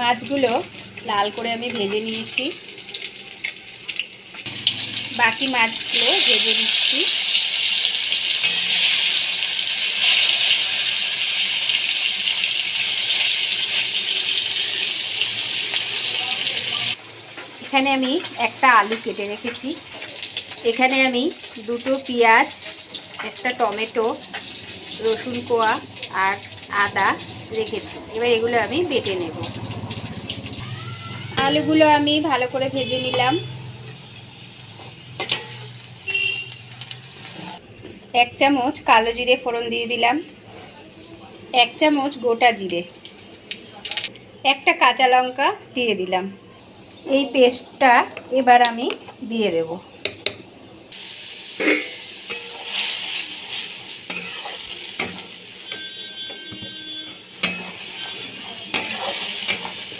মাছগুলো লাল করে আমি ভেজে নিয়েছি। বাকি মাছগুলো ভেজে নিচ্ছি। এখানে আমি একটা আলু কেটে রেখেছি। এখানে আমি দুটো পেঁয়াজ, একটা টমেটো, রসুন কোয়া আর আদা রেখেছি। এবার এগুলো আমি বেটে নেব। আলুগুলো আমি ভালো করে ভেজে নিলাম। এক চামচ কালো জিরে ফোড়ন দিয়ে দিলাম। এক চামচ গোটা জিরে। একটা কাঁচা লঙ্কা দিয়ে দিলাম। এই পেস্টটা এবার আমি দিয়ে দেব।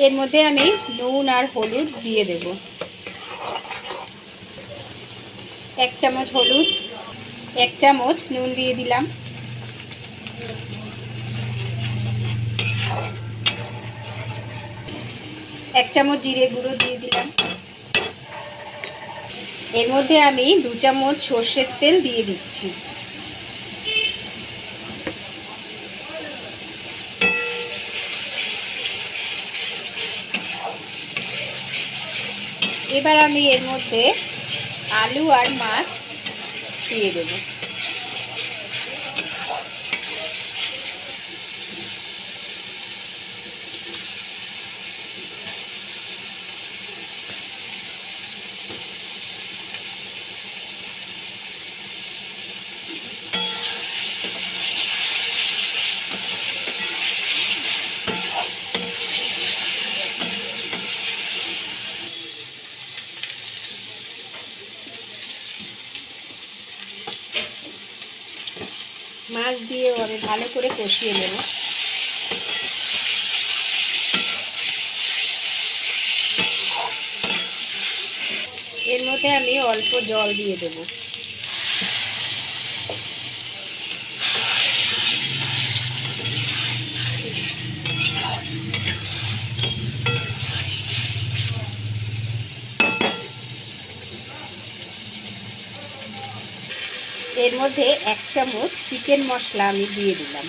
এর মধ্যে আমি নুন আর হলুদ দিয়ে দেব। এক চামচ হলুদ, এক চামচ নুন দিয়ে দিলাম। এক চামচ জিরে গুঁড়ো দিয়ে দিলাম। এর মধ্যে আমি দু চামচ সর্ষের তেল দিয়ে দিচ্ছি। এবার আমি এর মধ্যে আলু আর মাছ দিয়ে দেবো। মাছ দিয়ে আমি ভালো করে কষিয়ে নেব। এর মধ্যে আমি অল্প জল দিয়ে দেব। এর মধ্যে এক চামচ চিকেন মশলা আমি দিয়ে দিলাম।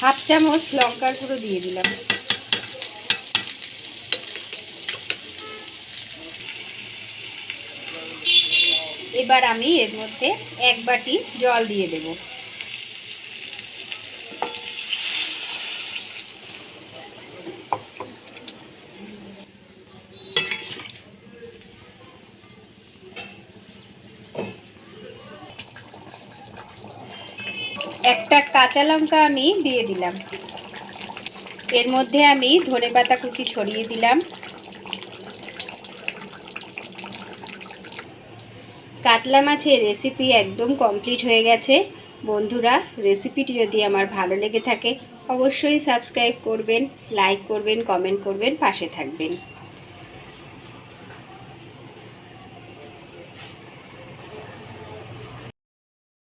হাফ চামচ লঙ্কার গুঁড়ো দিয়ে দিলাম। এবার আমি এর মধ্যে এক বাটি জল দিয়ে দেব। একটা কাঁচা লঙ্কা আমি দিয়ে দিলাম। এর মধ্যে আমি ধনে পাতা কুচি ছড়িয়ে দিলাম। কাতলা মাছের রেসিপি একদম কমপ্লিট হয়ে গেছে। বন্ধুরা রেসিপিটি যদি আমার ভালো লেগে থাকে, অবশ্যই সাবস্ক্রাইব করবেন লাইক করবেন কমেন্ট করবেন, পাশে থাকবেন।